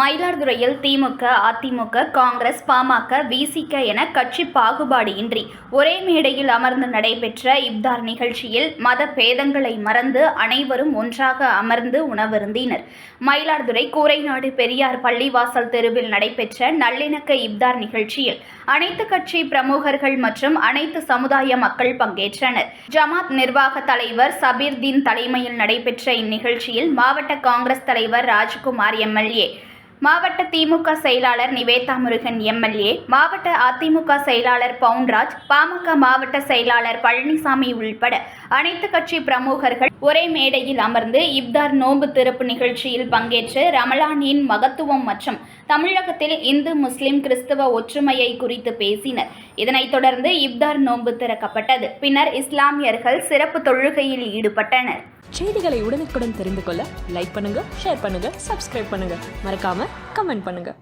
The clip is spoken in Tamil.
மயிலாடுதுறையில் திமுக அதிமுக காங்கிரஸ் பாமக விசிக என கட்சி பாகுபாடு இன்றி ஒரே மேடையில் அமர்ந்து நடைபெற்ற இப்தார் நிகழ்ச்சியில் மத பேதங்களை மறந்து அனைவரும் ஒன்றாக அமர்ந்து உணவருந்தினர். மயிலாடுதுறை கூரைநாடு பெரியார் பள்ளிவாசல் தெருவில் நடைபெற்ற நல்லிணக்க இப்தார் நிகழ்ச்சியில் அனைத்து கட்சி பிரமுகர்கள் மற்றும் அனைத்து சமுதாய மக்கள் பங்கேற்றனர். ஜமாத் நிர்வாக தலைவர் சபீர்தீன் தலைமையில் நடைபெற்ற இந்நிகழ்ச்சியில் மாவட்ட காங்கிரஸ் தலைவர் ராஜ்குமார் எம்எல்ஏ மாவட்ட திமுக செயலாளர் நிவேதா முருகன் எம்எல்ஏ மாவட்ட அதிமுக செயலாளர் பவுன்ராஜ் பாமக மாவட்ட செயலாளர் பழனிசாமி உள்பட அனைத்து கட்சி பிரமுகர்கள் ஒரே மேடையில் அமர்ந்து இப்தார் நோன்பு திறப்பு நிகழ்ச்சியில் பங்கேற்று ரமலானின் மகத்துவம் மற்றும் தமிழகத்தில் இந்து முஸ்லிம் கிறிஸ்தவ ஒற்றுமையை குறித்து பேசினர். இதனைத் தொடர்ந்து இப்தார் நோன்பு திறக்கப்பட்டது. பின்னர் இஸ்லாமியர்கள் சிறப்பு தொழுகையில் ஈடுபட்டனர். செய்திகளை உடனுக்குடன் தெரிந்து கொள்ள லைக் பண்ணுங்க ஷேர் பண்ணுங்க சப்ஸ்கிரைப் பண்ணுங்க. மறக்காம கமெண்ட் பண்ணுங்கள்